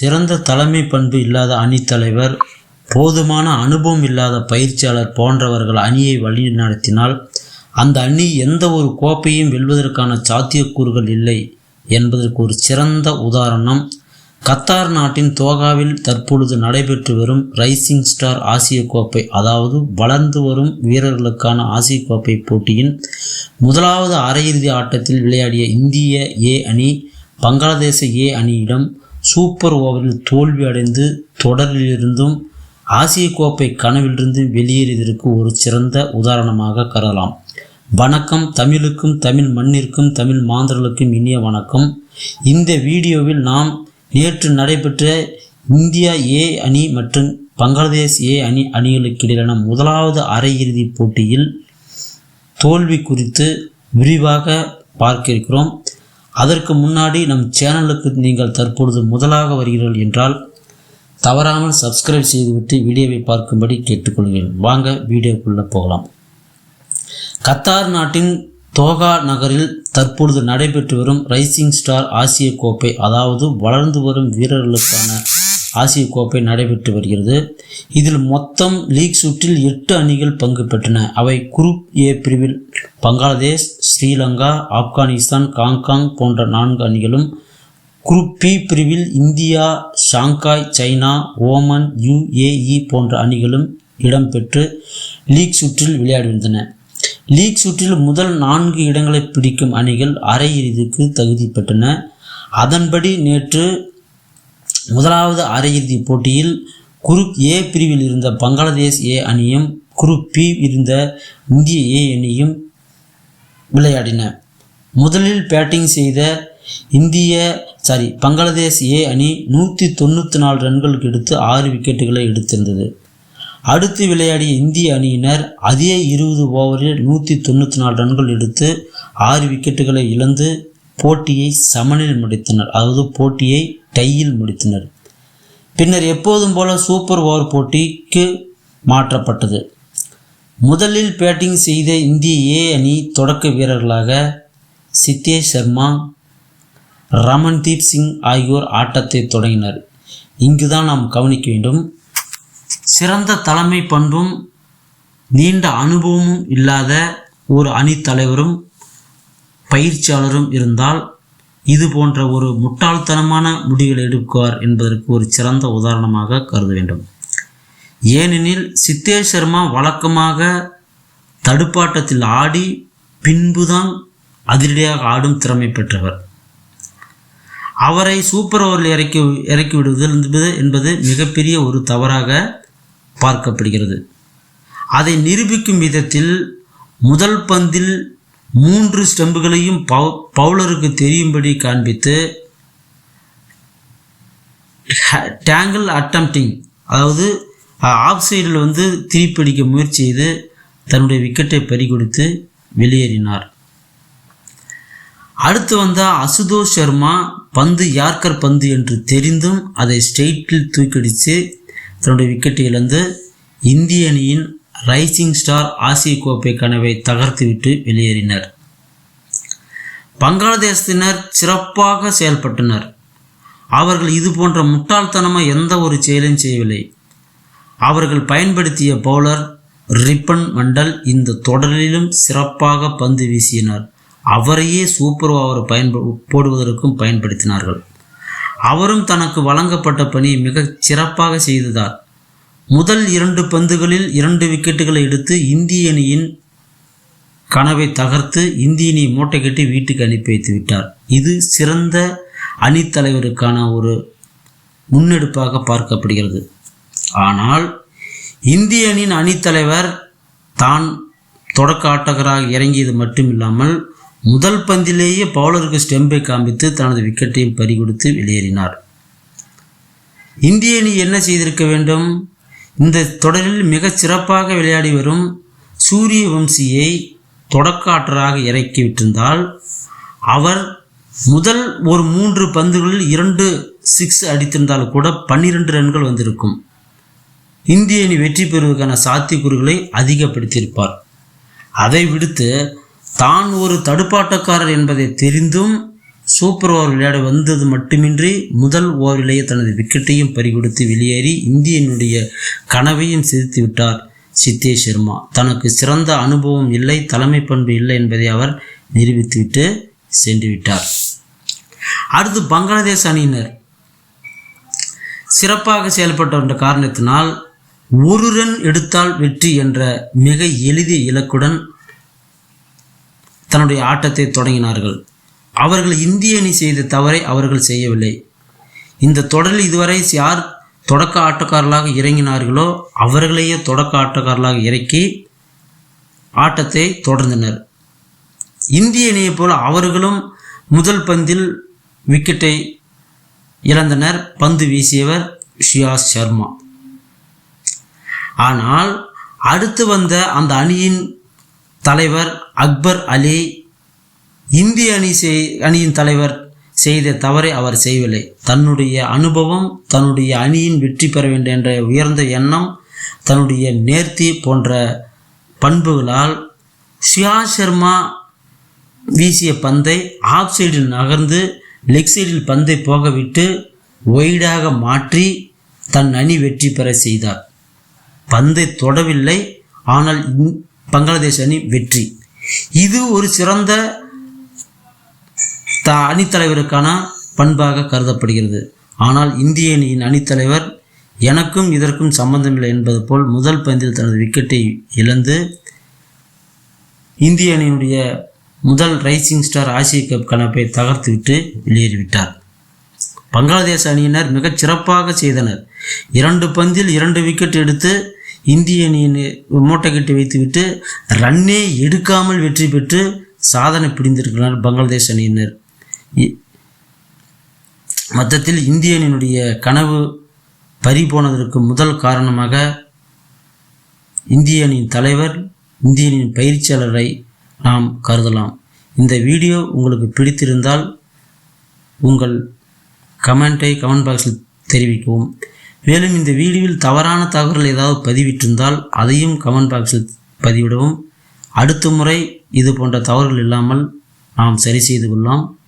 சிறந்த தலைமை பண்பு இல்லாத அணித்தலைவர் போதுமான அனுபவம் இல்லாத பயிற்சியாளர் போன்றவர்கள் அணியை வழிநடத்தினால் அந்த அணி எந்த ஒரு கோப்பையும் வெல்வதற்கான சாத்தியக்கூறுகள் இல்லை என்பதற்கு ஒரு சிறந்த உதாரணம். கத்தார் நாட்டின் தோகாவில் தற்பொழுது நடைபெற்று வரும் ரைசிங் ஸ்டார் ஆசிய கோப்பை அதாவது வளர்ந்து வரும் வீரர்களுக்கான ஆசிய கோப்பை போட்டியின் முதலாவது அரையிறுதி ஆட்டத்தில் விளையாடிய இந்திய ஏ அணி பங்களாதேச ஏ அணியிடம் சூப்பர் ஓவரில் தோல்வி அடைந்து தொடரிலிருந்தும் ஆசிய கோப்பை கனவிலிருந்து வெளியேறியதற்கு ஒரு சிறந்த உதாரணமாக கருதலாம். வணக்கம் தமிழுக்கும் தமிழ் மண்ணிற்கும் தமிழ் மாந்தர்களுக்கும் இனிய வணக்கம். இந்த வீடியோவில் நாம் நேற்று நடைபெற்ற இந்தியா ஏ அணி மற்றும் பங்களாதேஷ் ஏ அணி அணிகளுக்கு இடையிலான முதலாவது அரையிறுதிப் போட்டியில் தோல்வி குறித்து விரிவாக பார்க்க இருக்கிறோம். அதற்கு முன்னாடி நம் சேனலுக்கு நீங்கள் தற்பொழுது முதலாக வருகிறீர்கள் என்றால் தவறாமல் சப்ஸ்கிரைப் செய்துவிட்டு வீடியோவை பார்க்கும்படி கேட்டுக்கொள்கிறேன். வாங்க வீடியோக்குள்ளே போகலாம். கத்தார் நாட்டின் தோகா நகரில் தற்பொழுது நடைபெற்று வரும் ரைசிங் ஸ்டார் ஆசிய கோப்பை அதாவது வளர்ந்து வரும் வீரர்களுக்கான ஆசிய கோப்பை நடைபெற்று வருகிறது. இதில் மொத்தம் லீக் சுற்றில் எட்டு அணிகள் பங்கு பெற்றன. அவை குரூப் ஏ பிரிவில் பங்களாதேஷ் ஸ்ரீலங்கா ஆப்கானிஸ்தான் காங்காங் போன்ற நான்கு அணிகளும் குரூப் பி பிரிவில் India Shanghai China Oman UAE போன்ற அணிகளும் இடம்பெற்று லீக் சுற்றில் விளையாடுகின்றன. லீக் சுற்றில் முதல் நான்கு இடங்களை பிடிக்கும் அணிகள் அரையிறுதிக்கு தகுதி பெற்றன. அதன்படி நேற்று முதலாவது அரையிறுதி போட்டியில் குரூப் ஏ பிரிவில் இருந்த பங்களாதேஷ் ஏ அணியும் குரூப் பி இருந்த இந்திய ஏ அணியும் விளையாடின. முதலில் பேட்டிங் செய்த இந்திய சாரி பங்களாதேஷ் ஏ அணி நூற்றி தொண்ணூற்றி நாலு ரன்களுக்கு எடுத்து ஆறு விக்கெட்டுகளை எடுத்திருந்தது. அடுத்து விளையாடிய இந்திய அணியினர் அதே இருபது ஓவரில் நூற்றி தொண்ணூற்றி நாலு ரன்கள் எடுத்து ஆறு விக்கெட்டுகளை இழந்து போட்டியை சமனில் முடித்தனர். அதாவது போட்டியை டையில் முடித்தனர். பின்னர் எப்போதும் போல சூப்பர் ஓவர் போட்டிக்கு மாற்றப்பட்டது. முதலில் பேட்டிங் செய்த இந்திய ஏ அணி தொடக்க வீரர்களாக சித்தேஷ் சர்மா ரமன்தீப் சிங் ஆகியோர் ஆட்டத்தை தொடங்கினர். இங்குதான் நாம் கவனிக்க வேண்டும் சிறந்த தலைமை பண்பும் நீண்ட அனுபவமும் இல்லாத ஒரு அணி தலைவரும் பயிற்சியாளரும் இருந்தால் இது போன்ற ஒரு முட்டாள்தனமான முடிவுகளை எடுக்குவார் என்பதற்கு ஒரு சிறந்த உதாரணமாக கருத வேண்டும். ஏனெனில் சித்தேஷ் சர்மா வழக்கமாக தடுப்பாட்டத்தில் ஆடி பின்புதான் அதிரடியாக ஆடும் திறமை பெற்றவர். அவரை சூப்பர் ஓவரில் இறக்கி இறக்கி விடுவதில் என்பது என்பது மிகப்பெரிய ஒரு தவறாக பார்க்கப்படுகிறது. அதை நிரூபிக்கும் விதத்தில் முதல் பந்தில் மூன்று ஸ்டம்புகளையும் பவு பவுலருக்கு தெரியும்படி காண்பித்து டேங்கிள் அட்டம்டிங் அதாவது ஆஃப் சைடில் வந்து திருப்பிடிக்க முயற்சி செய்து தன்னுடைய விக்கெட்டை பறிகொடுத்து வெளியேறினார். அடுத்து வந்த அசுதோஷ் சர்மா பந்து யார்கர் பந்து என்று தெரிந்தும் அதை ஸ்ட்ரெயிட்டில் தூக்கடித்து தன்னுடைய விக்கெட்டை இழந்து இந்திய அணியின் ரைசிங் ஸ்டார் ஆசிய கோப்பை கனவை தகர்த்துவிட்டு வெளியேறினர். பங்களாதேசத்தினர் சிறப்பாக செயல்பட்டனர். அவர்கள் இது போன்ற முட்டாள்தனமாக எந்த ஒரு செயலையும் செய்யவில்லை. அவர்கள் பயன்படுத்திய பவுலர் ரிப்பன் மண்டல் இந்த தொடரிலும் சிறப்பாக பந்து வீசினார். அவரையே சூப்பர் ஓவர் பயன்ப போடுவதற்கும் பயன்படுத்தினார்கள். அவரும் தனக்கு வழங்கப்பட்ட பணியை மிகச் சிறப்பாக செய்ததார் முதல் இரண்டு பந்துகளில் இரண்டு விக்கெட்டுகளை எடுத்து இந்திய அணியின் கனவை தகர்த்து இந்திய அணியை மூட்டை கட்டி வீட்டுக்கு அனுப்பி வைத்து விட்டார். இது சிறந்த அணித்தலைவருக்கான ஒரு முன்னெடுப்பாக பார்க்கப்படுகிறது. ஆனால் இந்திய அணியின் அணித்தலைவர் தான் தொடக்க ஆட்டகராக இறங்கியது மட்டுமில்லாமல் முதல் பந்திலேயே பவுலருக்கு ஸ்டெம்பை காண்பித்து தனது விக்கெட்டையும் பறிகொடுத்து வெளியேறினார். இந்திய அணி என்ன செய்திருக்க வேண்டும்? இந்த தொடரில் மிகச் சிறப்பாக விளையாடி வரும் சூரிய வம்சியை தொடக்க இறக்கிவிட்டிருந்தால் அவர் முதல் ஒரு மூன்று பந்துகளில் இரண்டு சிக்ஸ் அடித்திருந்தால் கூட பன்னிரெண்டு ரன்கள் வந்திருக்கும். இந்திய அணி வெற்றி பெறுவதற்கான சாத்தியக்கூறுகளை அதிகப்படுத்தியிருப்பார். அதை விடுத்து தான் ஒரு தடுப்பாட்டக்காரர் என்பதை தெரிந்தும் சூப்பர் ஓவர் விளையாட வந்தது மட்டுமின்றி முதல் ஓவரிலேயே தனது விக்கெட்டையும் பறிகொடுத்து வெளியேறி இந்தியனுடைய கனவையும் சிதைத்து விட்டார் சித்தேஷ் சர்மா. தனக்கு சிறந்த அனுபவம் இல்லை தலைமை பண்பு இல்லை என்பதை அவர் நிரூபித்துவிட்டு சென்று விட்டார் அடுத்து பங்களாதேஷ் அணியினர். சிறப்பாக செயல்பட்ட என்ற காரணத்தினால் ஒரு ரன் எடுத்தால் வெற்றி என்ற மிக எளிய இலக்குடன் தன்னுடைய ஆட்டத்தை தொடங்கினார்கள். அவர்கள் இந்திய அணி செய்த தவறை அவர்கள் செய்யவில்லை. இந்த தொடரில் இதுவரை யார் தொடக்க ஆட்டக்காரர்களாக இறங்கினார்களோ அவர்களையே தொடக்க ஆட்டக்காரர்களாக இறக்கி ஆட்டத்தை தொடர்ந்தனர். இந்திய அணியைப் போல அவர்களும் முதல் பந்தில் விக்கெட்டை இழந்தனர். பந்து வீசியவர் ஷியாஸ் சர்மா ஆனால் அடுத்து வந்த அந்த அணியின் தலைவர் அக்பர் அலி இந்திய அணி செய் அணியின் தலைவர் செய்த தவறை அவர் செய்யவில்லை. தன்னுடைய அனுபவம் தன்னுடைய அணியின் வெற்றி பெற வேண்டும் என்ற உயர்ந்த எண்ணம் தன்னுடைய நேர்த்தி போன்ற பண்புகளால் ஷியா சர்மா வீசிய பந்தை ஆஃப் சைடில் நகர்ந்து லெக் சைடில் பந்தை போக விட்டு ஒய்டாக மாற்றி தன் அணி வெற்றி பெற செய்தார். பந்தை தொடவில்லை ஆனால் இந்- பங்களாதேஷ் அணி வெற்றி. இது ஒரு சிறந்த த அணித்தலைவருக்கான பண்பாக கருதப்படுகிறது. ஆனால் இந்திய அணியின் அணித்தலைவர் எனக்கும் இதற்கும் சம்பந்தமில்லை என்பது போல் முதல் பந்தில் தனது விக்கெட்டை இழந்து இந்திய அணியினுடைய முதல் ரைசிங் ஸ்டார் ஆசிய கப் கணப்பை தகர்த்துவிட்டு வெளியேறிவிட்டார். பங்களாதேஷ் அணியினர் மிகச் சிறப்பாக செய்தனர். இரண்டு பந்தில் இரண்டு விக்கெட் எடுத்து இந்திய அணியின் மூட்டை கட்டி வைத்துவிட்டு ரன்னே எடுக்காமல் வெற்றி பெற்று சாதனை பிடிந்திருக்கிறார் பங்களாதேஷ் அணியினர். மொத்தத்தில் இந்தியனினுடைய கனவு பறி போனதற்கு முதல் காரணமாக இந்தியனின் தலைவர் இந்தியனின் பயிற்சியாளரை நாம் கருதலாம். இந்த வீடியோ உங்களுக்கு பிடித்திருந்தால் உங்கள் கமெண்ட்டை கமெண்ட் பாக்ஸில் தெரிவிக்கவும். மேலும் இந்த வீடியோவில் தவறான தகவல்கள் ஏதாவது பதிவிட்டிருந்தால் அதையும் கமெண்ட் பாக்ஸில் பதிவிடவும். அடுத்த முறை இது போன்ற தவறுகள் இல்லாமல் நாம் சரி செய்து கொள்ளலாம்.